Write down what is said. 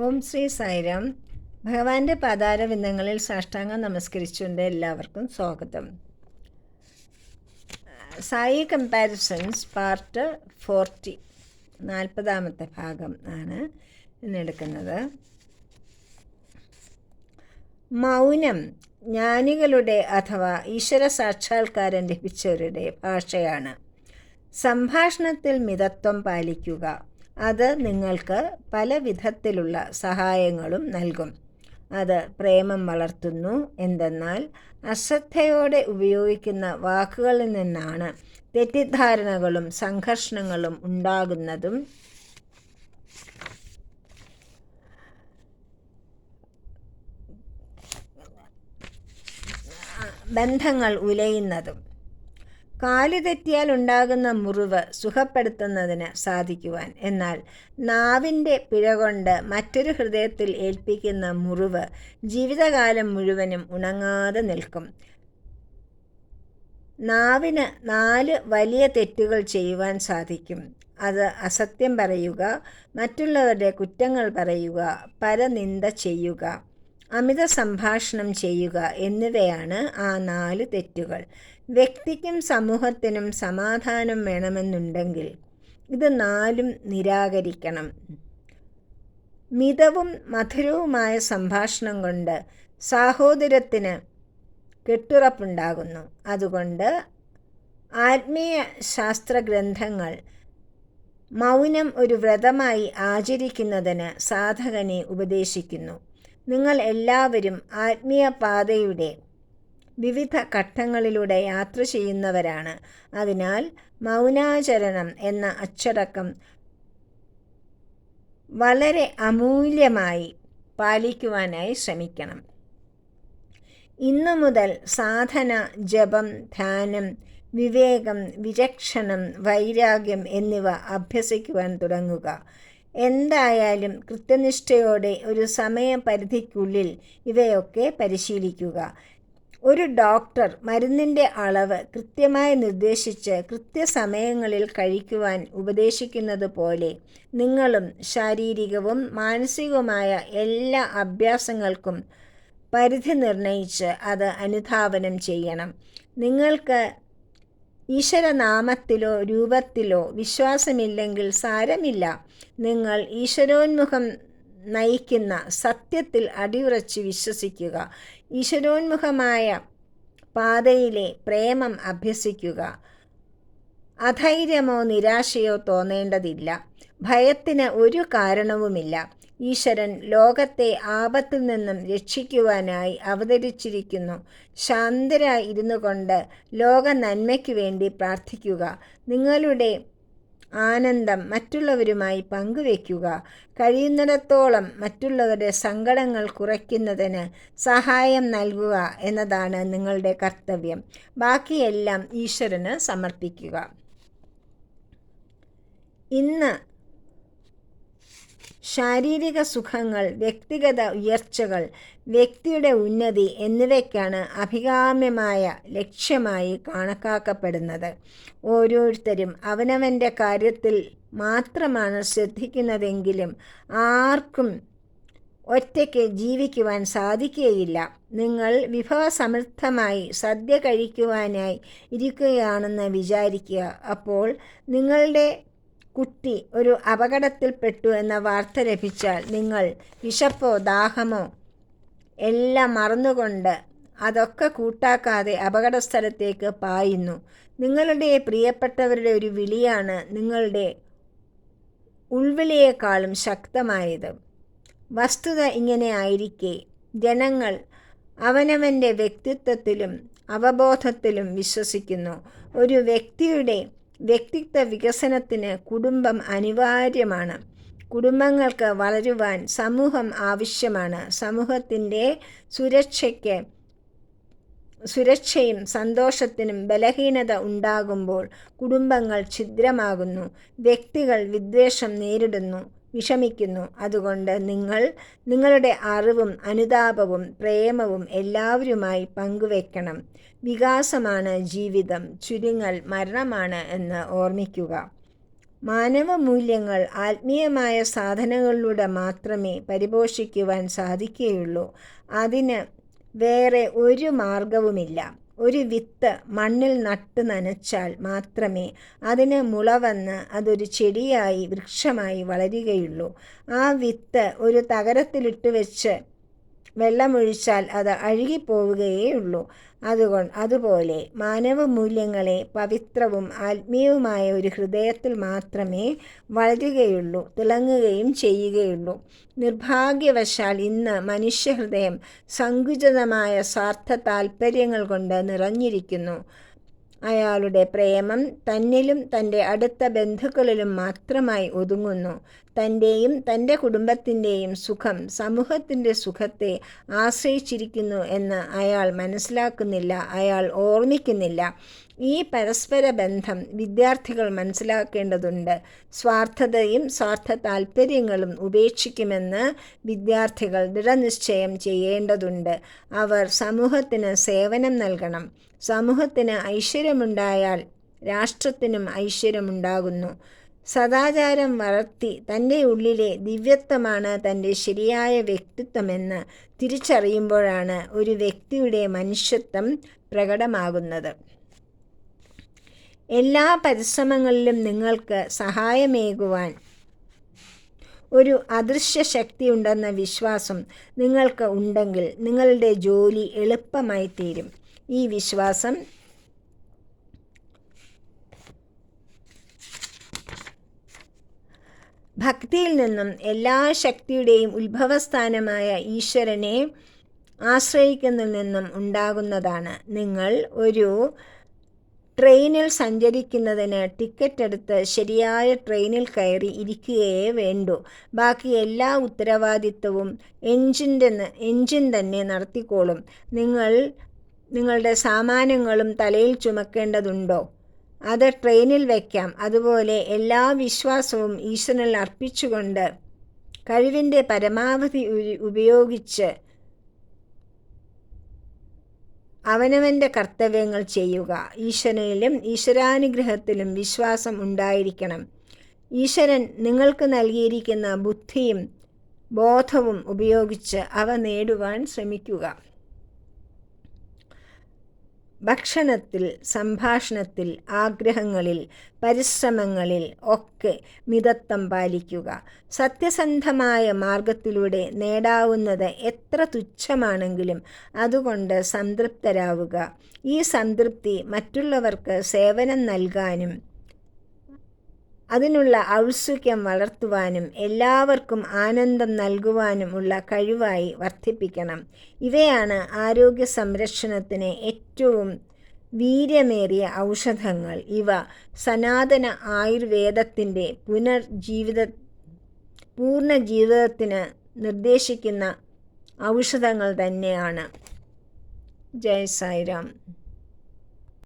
ഓം ശ്രീ സായിരാം. ഭഗവാന്റെ പാതാരവിന്ദങ്ങളിൽ സാഷ്ടാംഗം നമസ്കരിച്ചുകൊണ്ട് എല്ലാവർക്കും സ്വാഗതം. സായി കമ്പാരിസൺസ് പാർട്ട് ഫോർട്ടി നാൽപ്പതാമത്തെ ഭാഗം ആണ് ഇന്നെടുക്കുന്നത്. മൗനം ജ്ഞാനികളുടെ അഥവാ ഈശ്വര സാക്ഷാത്കാരം ലഭിച്ചവരുടെ ഭാഷയാണ്. സംഭാഷണത്തിൽ മിതത്വം പാലിക്കുക അത് നിങ്ങൾക്ക് പല വിധത്തിലുള്ള സഹായങ്ങളും നൽകും. അത് പ്രേമം വളർത്തുന്നു എന്തെന്നാൽ അശ്രദ്ധയോടെ ഉപയോഗിക്കുന്ന വാക്കുകളിൽ നിന്നാണ് തെറ്റിദ്ധാരണകളും സംഘർഷങ്ങളും ഉണ്ടാകുന്നതും ബന്ധങ്ങൾ ഉലയുന്നതും. കാൽ തെറ്റിയാൽ ഉണ്ടാകുന്ന മുറിവ് സുഖപ്പെടുത്തുന്നതിന് സാധിക്കുവാൻ. എന്നാൽ നാവിന്റെ പിഴ കൊണ്ട് മറ്റൊരു ഹൃദയത്തിൽ ഏൽപ്പിക്കുന്ന മുറിവ് ജീവിതകാലം മുഴുവനും ഉണങ്ങാതെ നിൽക്കും. നാവിന് നാല് വലിയ തെറ്റുകൾ ചെയ്യുവാൻ സാധിക്കും. അത് അസത്യം പറയുക മറ്റുള്ളവരുടെ കുറ്റങ്ങൾ പറയുക പരനിന്ദ ചെയ്യുക. അമിത സംഭാഷണം ചെയ്യുക എന്നിവയാണ് ആ നാല് തെറ്റുകൾ. വ്യക്തിക്കും സമൂഹത്തിനും സമാധാനം വേണമെന്നുണ്ടെങ്കിൽ ഇത് നാലും നിരാകരിക്കണം. മിതവും മധുരവുമായ സംഭാഷണം കൊണ്ട് സാഹോദര്യത്തിന് കെട്ടുറപ്പുണ്ടാകുന്നു. അതുകൊണ്ട് ആത്മീയ ശാസ്ത്ര ഗ്രന്ഥങ്ങൾ മൗനം ഒരു വ്രതമായി ആചരിക്കുന്നതിന് സാധകനെ ഉപദേശിക്കുന്നു. നിങ്ങൾ എല്ലാവരും ആത്മീയ പാതയുടെ വിവിധ ഘട്ടങ്ങളിലൂടെ യാത്ര ചെയ്യുന്നവരാണ്. അതിനാൽ മൗനാചരണം എന്ന അച്ചടക്കം വളരെ അമൂല്യമായി പാലിക്കുവാനായി ശ്രമിക്കണം. ഇന്നു മുതൽ സാധന ജപം ധ്യാനം വിവേകം വിചക്ഷണം വൈരാഗ്യം എന്നിവ അഭ്യസിക്കുവാൻ തുടങ്ങുക. എന്തായാലും കൃത്യനിഷ്ഠയോടെ ഒരു സമയപരിധിക്കുള്ളിൽ ഇവയൊക്കെ പരിശീലിക്കുക. ഒരു ഡോക്ടർ മരുന്നിന്റെ അളവ് കൃത്യമായി നിർദ്ദേശിച്ച് കൃത്യസമയങ്ങളിൽ കഴിക്കുവാൻ ഉപദേശിക്കുന്നത് പോലെ നിങ്ങളും ശാരീരികവും മാനസികവുമായ എല്ലാ അഭ്യാസങ്ങൾക്കും പരിധി നിർണയിച്ച് അത് അനുധാവനം ചെയ്യണം. നിങ്ങൾക്ക് ഈശ്വരനാമത്തിലോ രൂപത്തിലോ വിശ്വാസമില്ലെങ്കിൽ സാരമില്ല. നിങ്ങൾ ഈശ്വരോന്മുഖം നയിക്കുന്ന സത്യത്തിൽ അടിയുറച്ച് വിശ്വസിക്കുക. ഈശ്വരോന്മുഖമായ പാതയിലെ പ്രേമം അഭ്യസിക്കുക. അധൈര്യമോ നിരാശയോ തോന്നേണ്ടതില്ല. ഭയത്തിന് ഒരു കാരണവുമില്ല. ഈശ്വരൻ ലോകത്തെ ആപത്തിൽ നിന്നും രക്ഷിക്കുവാനായി അവതരിച്ചിരിക്കുന്നു. ശാന്തരായി ഇരുന്നു കൊണ്ട് ലോക നന്മയ്ക്ക് വേണ്ടി പ്രാർത്ഥിക്കുക. നിങ്ങളുടെ ആനന്ദം മറ്റുള്ളവരുമായി പങ്കുവയ്ക്കുക. കഴിയുന്നിടത്തോളം മറ്റുള്ളവരുടെ സങ്കടങ്ങൾ കുറയ്ക്കുന്നതിന് സഹായം നൽകുക എന്നതാണ് നിങ്ങളുടെ കർത്തവ്യം. ബാക്കിയെല്ലാം ഈശ്വരന് സമർപ്പിക്കുക. ഇന്ന് ശാരീരിക സുഖങ്ങൾ വ്യക്തിഗത ഉയർച്ചകൾ വ്യക്തിയുടെ ഉന്നതി എന്നിവയ്ക്കാണ് അഭികാമ്യമായ ലക്ഷ്യമായി കണക്കാക്കപ്പെടുന്നത്. ഓരോരുത്തരും അവനവന്റെ കാര്യത്തിൽ മാത്രമാണ് ശ്രദ്ധിക്കുന്നതെങ്കിലും ആർക്കും ഒറ്റയ്ക്ക് ജീവിക്കുവാൻ സാധിക്കുകയില്ല. നിങ്ങൾ വിഭവസമൃദ്ധമായി സദ്യ കഴിക്കുവാനായി ഇരിക്കുകയാണെന്ന് വിചാരിക്കുക. അപ്പോൾ നിങ്ങളുടെ കുട്ടി ഒരു അപകടത്തിൽപ്പെട്ടു എന്ന വാർത്ത ലഭിച്ചാൽ നിങ്ങൾ വിശപ്പോ ദാഹമോ എല്ലാം മറന്നുകൊണ്ട് അതൊക്കെ കൂട്ടാക്കാതെ അപകട സ്ഥലത്തേക്ക് പായുന്നു. നിങ്ങളുടെ പ്രിയപ്പെട്ടവരുടെ ഒരു വിളിയാണ് നിങ്ങളുടെ ഉൾവിളിയേക്കാളും ശക്തമായത്. വസ്തുത ഇങ്ങനെ ആയിരിക്കെ. ജനങ്ങൾ അവനവന്റെ വ്യക്തിത്വത്തിലും അവബോധത്തിലും വിശ്വസിക്കുന്നു. ഒരു വ്യക്തിയുടെ വ്യക്തിത്വ വികസനത്തിന് കുടുംബം അനിവാര്യമാണ്. കുടുംബങ്ങൾക്ക് വളരുവാൻ സമൂഹം ആവശ്യമാണ്. സമൂഹത്തിന്റെ സുരക്ഷയ്ക്ക് സുരക്ഷയും സന്തോഷത്തിനും ബലഹീനത ഉണ്ടാകുമ്പോൾ കുടുംബങ്ങൾ ഛിദ്രമാകുന്നു. വ്യക്തികൾ വിദ്വേഷം നേരിടുന്നു. വിഷമിക്കുന്നു. അതുകൊണ്ട് നിങ്ങൾ നിങ്ങളുടെ അറിവും അനുതാപവും പ്രേമവും എല്ലാവരുമായി പങ്കുവെക്കണം. വികാസമാണ് ജീവിതം. ചുരുങ്ങൽ മരണമാണ് എന്ന് ഓർമ്മിക്കുക. മാനവ മൂല്യങ്ങൾ ആത്മീയമായ സാധനങ്ങളിലൂടെ മാത്രമേ പരിപോഷിക്കുവാൻ സാധിക്കുകയുള്ളൂ. അതിന് വേറെ ഒരു മാർഗവുമില്ല. ഒരു വിത്ത് മണ്ണിൽ നട്ട് നനച്ചാൽ മാത്രമേ അതിന് മുള വന്ന് അതൊരു ചെടിയായി വൃക്ഷമായി വളരുകയുള്ളൂ. ആ വിത്ത് ഒരു തകരത്തിലിട്ട് വെച്ച് വെള്ളമൊഴിച്ചാൽ അത് അഴുകിപ്പോവുകയേയുള്ളൂ. അതുകൊണ്ട് അതുപോലെ മാനവ മൂല്യങ്ങളെ പവിത്രവും ആത്മീയവുമായ ഒരു ഹൃദയത്തിൽ മാത്രമേ വളരുകയുള്ളൂ തിളങ്ങുകയും ചെയ്യുകയുള്ളൂ. നിർഭാഗ്യവശാൽ ഇന്ന് മനുഷ്യഹൃദയം സങ്കുചിതമായ സ്വാർത്ഥ താൽപ്പര്യങ്ങൾ കൊണ്ട് നിറഞ്ഞിരിക്കുന്നു. അയാളുടെ പ്രേമം തന്നിലും തന്റെ അടുത്ത ബന്ധുക്കളിലും മാത്രമായി ഒതുങ്ങുന്നു. തന്റെയും തന്റെ കുടുംബത്തിന്റെയും സുഖം സമൂഹത്തിന്റെ സുഖത്തെ ആശ്രയിച്ചിരിക്കുന്നു എന്ന് അയാൾ മനസ്സിലാക്കുന്നില്ല. അയാൾ ഓർമ്മിക്കുന്നില്ല. ഈ പരസ്പര ബന്ധം വിദ്യാർത്ഥികൾ മനസ്സിലാക്കേണ്ടതുണ്ട്. സ്വാർത്ഥതയും സ്വാർത്ഥ താല്പര്യങ്ങളും ഉപേക്ഷിക്കുമെന്ന് വിദ്യാർത്ഥികൾ ദൃഢനിശ്ചയം ചെയ്യേണ്ടതുണ്ട്. അവർ സമൂഹത്തിന് സേവനം നൽകണം. സമൂഹത്തിന് ഐശ്വര്യമുണ്ടായാൽ രാഷ്ട്രത്തിനും ഐശ്വര്യമുണ്ടാകുന്നു. സദാചാരം വളർത്തി തന്റെ ഉള്ളിലെ ദിവ്യത്വമാണ് തന്റെ ശരിയായ വ്യക്തിത്വമെന്ന് തിരിച്ചറിയുമ്പോഴാണ് ഒരു വ്യക്തിയുടെ മനുഷ്യത്വം പ്രകടമാകുന്നത്. എല്ലാ പരിശ്രമങ്ങളിലും നിങ്ങൾക്ക് സഹായമേകുവാൻ ഒരു അദൃശ്യ ശക്തി ഉണ്ടെന്ന വിശ്വാസം നിങ്ങൾക്ക് ഉണ്ടെങ്കിൽ നിങ്ങളുടെ ജോലി എളുപ്പമായി തീരും ഈ വിശ്വാസം ഭക്തിയിൽ നിന്നും എല്ലാ ശക്തിയുടെയും ഉത്ഭവസ്ഥാനമായ ഈശ്വരനെ ആശ്രയിക്കുന്നതിൽ നിന്നും ഉണ്ടാകുന്നതാണ്. നിങ്ങൾ ഒരു ട്രെയിനിൽ സഞ്ചരിക്കുന്നതിന് ടിക്കറ്റ് എടുത്ത് ശരിയായ ട്രെയിനിൽ കയറി ഇരിക്കുകയേ വേണ്ടൂ. ബാക്കി എല്ലാ ഉത്തരവാദിത്വവും എൻജിന്റെ എഞ്ചിൻ തന്നെ നടത്തിക്കോളും. നിങ്ങൾ നിങ്ങളുടെ സാമാനങ്ങളും തലയിൽ ചുമക്കേണ്ടതുണ്ടോ? അത് ട്രെയിനിൽ വയ്ക്കാം അതുപോലെ എല്ലാ വിശ്വാസവും ഈശ്വരനിൽ അർപ്പിച്ചുകൊണ്ട് കഴിവിന്റെ പരമാവധി ഉപയോഗിച്ച് അവനവന്റെ കർത്തവ്യങ്ങൾ ചെയ്യുക. ഈശ്വരനിലും ഈശ്വരാനുഗ്രഹത്തിലും വിശ്വാസം ഉണ്ടായിരിക്കണം. ഈശ്വരൻ നിങ്ങൾക്ക് നൽകിയിരിക്കുന്ന ബുദ്ധിയും ബോധവും ഉപയോഗിച്ച് അവ നേടുവാൻ ശ്രമിക്കുക. ഭക്ഷണത്തിൽ സംഭാഷണത്തിൽ ആഗ്രഹങ്ങളിൽ പരിശ്രമങ്ങളിൽ ഒക്കെ മിതത്വം പാലിക്കുക. സത്യസന്ധമായ മാർഗത്തിലൂടെ നേടാവുന്നത് എത്ര തുച്ഛമാണെങ്കിലും അതുകൊണ്ട് സംതൃപ്തരാവുക. ഈ സംതൃപ്തി മറ്റുള്ളവർക്ക് സേവനം നൽകാനും അതിനുള്ള ഔത്സുക്യം വളർത്തുവാനും എല്ലാവർക്കും ആനന്ദം നൽകുവാനും ഉള്ള കഴിവായി വർദ്ധിപ്പിക്കണം. ഇവയാണ് ആരോഗ്യ സംരക്ഷണത്തിന് ഏറ്റവും വീര്യമേറിയ ഔഷധങ്ങൾ. ഇവ സനാതന ആയുർവേദത്തിന്റെ പുനർജീവിത പൂർണ ജീവിതത്തിന് നിർദ്ദേശിക്കുന്ന ഔഷധങ്ങൾ തന്നെയാണ്. ജയ സായിരാം.